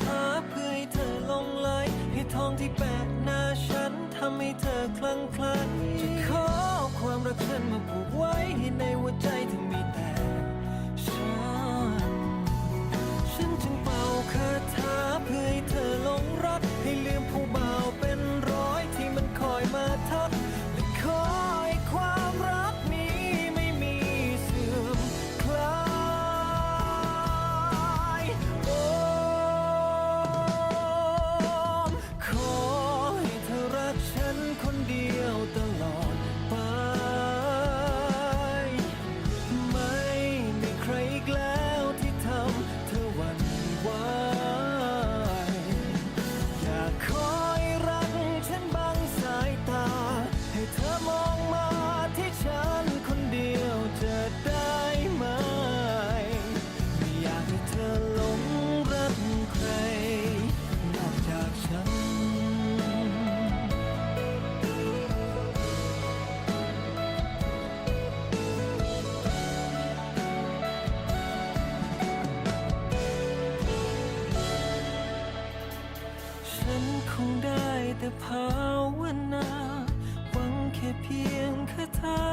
ถาเพื่อให้เธอลงไหลให้ทองที่แปะหน้าฉันทำให้เธอคลั่งคล้จะขอความรักฉันมาผูกไว้ให้ในหัวใจเธอมีแต่ฉัน time.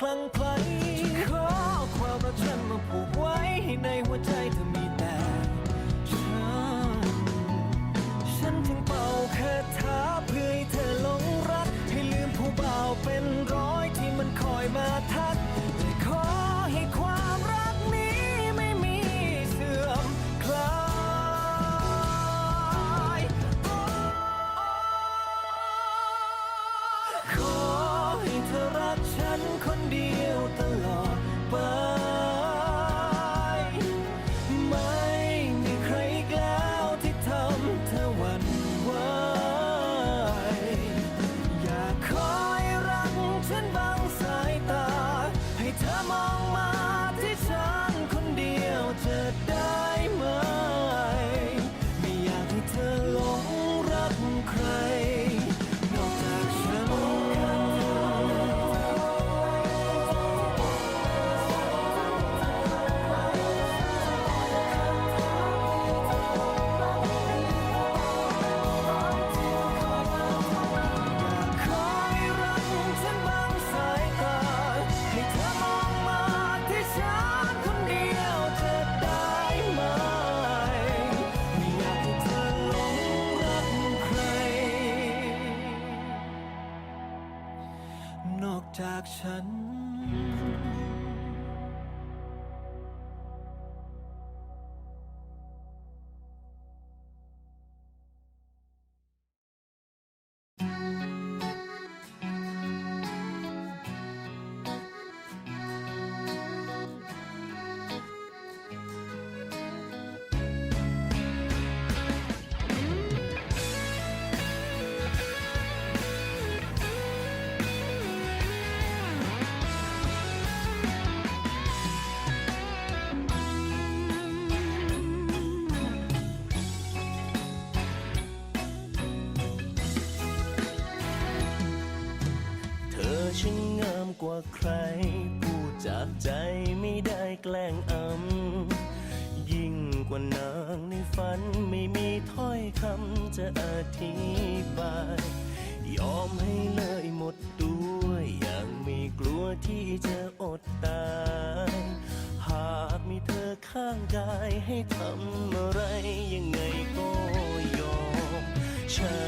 คลั่งไคล้ ฉันคนเดียว ฉั กว่าใคร พูดจากใจไม่ได้แกล้งอำ ยิ่งกว่านางในฝันไม่มีถ้อยคำจะอธิบาย ยอมให้เลยหมดด้วยอย่างไม่กลัวที่จะอดตาย หากมีเธอข้างกายให้ทำอะไรยังไงก็ยอมใช่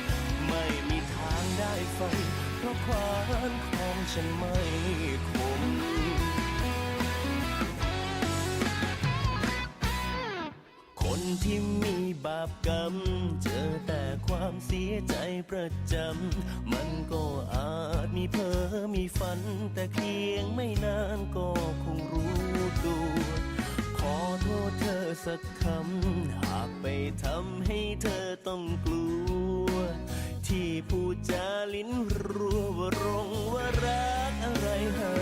ฝันเพราะความของฉันไม่คมคนที่มีบาปกรรม เจอแต่ความเสียใจประจำ มันก็อาจมีเพ้อมีฝัน แต่เพียงไม่นานก็คงรู้ตัวขอโทษเธอสักคำ หากไปทำให้เธอต้องกลัว ที่พูดจาลิ้นรัวว่ารงว่ารักอะไรให้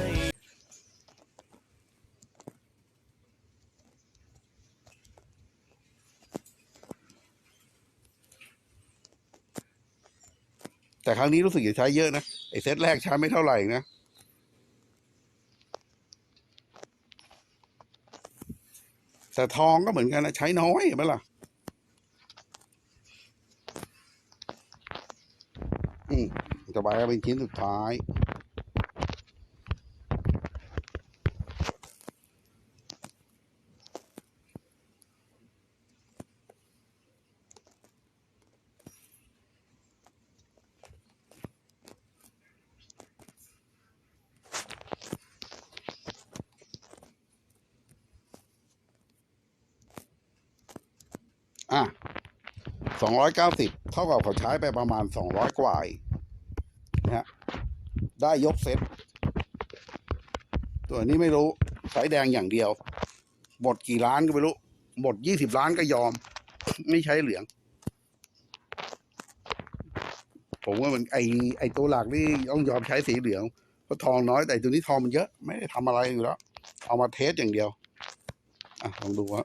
แต่ครั้งนี้รู้สึกจะใช้เยอะนะ ไอ้เซตแรกใช้ไม่เท่าไหร่นะแต่ทองก็เหมือนกันนะใช้น้อยเห็นไหมล่ะ อืมจะ ไปเอาเป็นชิ้นสุดท้าย อะสองร้อยเก้าสิบเท่ากับเขาใช้ไปประมาณสองร้อยกว่าอีก นะฮะได้ยกเซตตัวนี้ไม่รู้สายแดงอย่างเดียว หมดกี่ล้านก็ไม่รู้ หมดยี่สิบล้านก็ยอม ไม่ใช้เหลือง ผมว่ามันไอไอตัวหลักนี่ต้องยอมใช้สีเหลืองเพราะทองน้อยแต่ตัวนี้ทองมันเยอะ ไม่ได้ทำอะไรอยู่แล้ว เอามาเทสอย่างเดียว อะลองดูว่า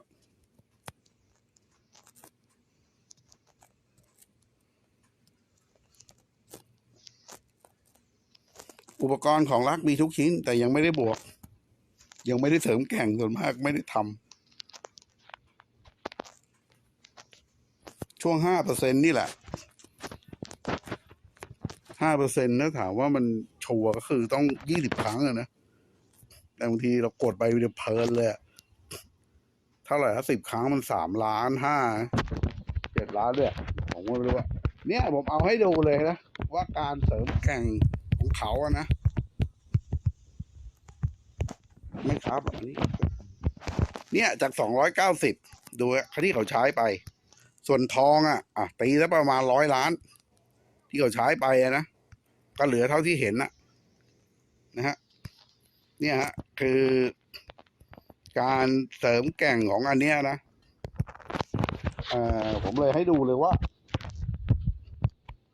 อุปกรณ์ของรักมีทุกชิ้น แต่ยังไม่ได้บวก ยังไม่ได้เสริมแข่งส่วนมากไม่ได้ทำช่วงห้าเปอร์เซ็นนี่แหละห้าเปอร์เซ็นต์นะถามว่ามันชัวก็คือต้องยี่สิบครั้งอะนะ แต่บางทีเรากดไปมันจะเพลินเลยเท่าไหร่ถ้าสิบครั้งมันสามล้านห้าเจ็ดล้านด้วยผมก็ไม่รู้ว่าเนี่ยผมเอาให้ดูเลยนะ ว่าการเสริมแข่ง ของเขาอะนะ ไม่ครับอันนี้เนี่ยจากสองร้อยเก้าสิบดูค่าที่เขาใช้ไป ส่วนทองอะอะตีแล้วประมาณร้อยล้าน ที่เขาใช้ไปอะนะก็เหลือเท่าที่เห็นนะนะฮะเนี่ยฮะคือการเสริมแก่งของอันเนี้ยนะอ่อผมเลยให้ดูเลยว่า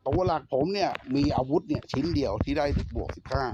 ตัวหลักผมเนี่ยมีอาวุธเนี่ยชิ้นเดียวที่ได้บวกสิบห้า